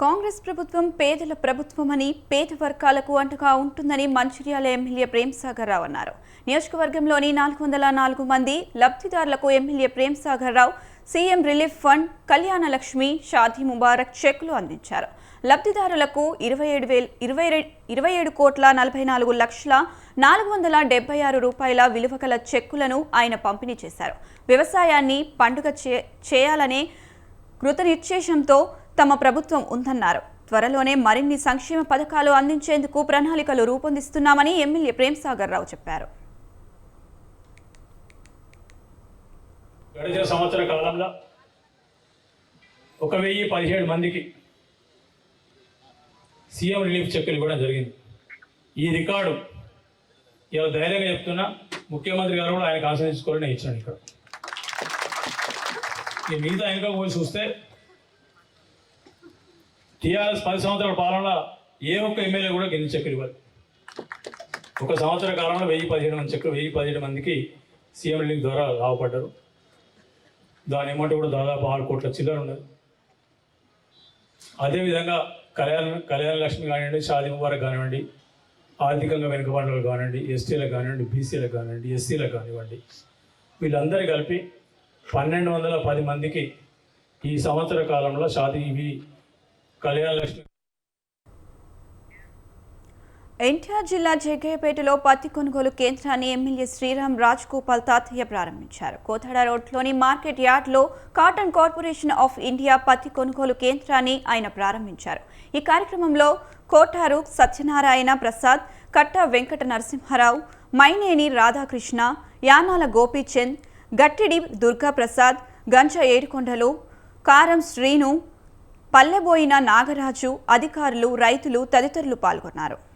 కాంగ్రెస్ ప్రభుత్వం పేదల ప్రభుత్వమని పేద వర్గాలకు అంటగా ఉంటుందని మంచిర్యాల ఎమ్మెల్యే ప్రేమ్సాగర్ రావు అన్నారు. నియోజకవర్గంలోని నాలుగు వందల నాలుగు మంది లబ్ధిదారులకు MLA Premsagar Rao CM relief fund Kalyana Lakshmi Shaadi Mubarak చెక్లు అందించారు. లబ్ధిదారులకు ఇరవై ఏడు వేల ఇరవై ఇరవై ఏడు కోట్ల నలభై నాలుగు లక్షల నాలుగు వందల డెబ్బై ఆరు రూపాయల విలువ గల చెక్కులను ఆయన పంపిణీ చేశారు. వ్యవసాయాన్ని పండుగ చే- చేయాలనే కృతనిశ్చేషంతో తమ ప్రభుత్వం ఉందన్నారు. త్వరలోనే మరిన్ని సంక్షేమ పథకాలు అందించేందుకు ప్రణాళికలు రూపొందిస్తున్నామని ఎమ్మెల్యే ప్రేమ్సాగర్ రావు చెప్పారు. గడిచిన సంవత్సర కాలంలో ఒక వెయ్యి పదిహేడు మందికి సీఎం రిలీఫ్ చెక్కులు ఇవ్వడం జరిగింది. ఈ రికార్డు ఇలా ధైర్యంగా చెప్తున్నా ముఖ్యమంత్రి గారు కూడా ఆయనకు ఆశ్రయించుకోవాలని నేను ఇచ్చాను ఇక్కడ. ఈ మిగతా ఇంకా పోయి చూస్తే టీఆర్ఎస్ పది సంవత్సరాల పాలనలో ఏ ఒక్క ఎమ్మెల్యే కూడా ఎన్ని చెక్కులు ఇవ్వదు. ఒక సంవత్సర కాలంలో వెయ్యి పదిహేడు మంది చెక్కులు వెయ్యి పదిహేడు మందికి సీఎం రిలీఫ్ ద్వారా లాభపడ్డారు దాని అమౌంట్ కూడా దాదాపు ఆరు కోట్ల చిల్లర ఉన్నది. అదేవిధంగా కళ్యాణ కళ్యాణ లక్ష్మి కానివ్వండి షాది ముబారక్ కానివ్వండి ఆర్థికంగా వెనుకబడిన కానివ్వండి ఎస్టీలకు కానివ్వండి బీసీలకు కానివ్వండి ఎస్సీలకు కానివ్వండి వీళ్ళందరూ కలిపి పన్నెండు వందల పది మందికి ఈ సంవత్సర కాలంలో షాది ఇవి కళ్యాణ లక్ష్మి ఎన్టీఆర్ జిల్లా జగ్గయ్యపేటలో పత్తి కొనుగోలు కేంద్రాన్ని ఎమ్మెల్యే శ్రీరామ్ రాజ్ గోపాల్ తాతయ్య ప్రారంభించారు. కోథాడ రోడ్లోని మార్కెట్ యార్డ్లో కాటన్ కార్పొరేషన్ ఆఫ్ ఇండియా పత్తి కొనుగోలు కేంద్రాన్ని ఆయన ప్రారంభించారు. ఈ కార్యక్రమంలో కోటారు సత్యనారాయణ ప్రసాద్ కట్ట వెంకట నరసింహారావు మైనేని రాధాకృష్ణ యానాల గోపీచంద్ గట్టిడి దుర్గాప్రసాద్ గంజ ఏడుకొండలు కారం శ్రీను పల్లెబోయిన నాగరాజు అధికారులు రైతులు తదితరులు పాల్గొన్నారు.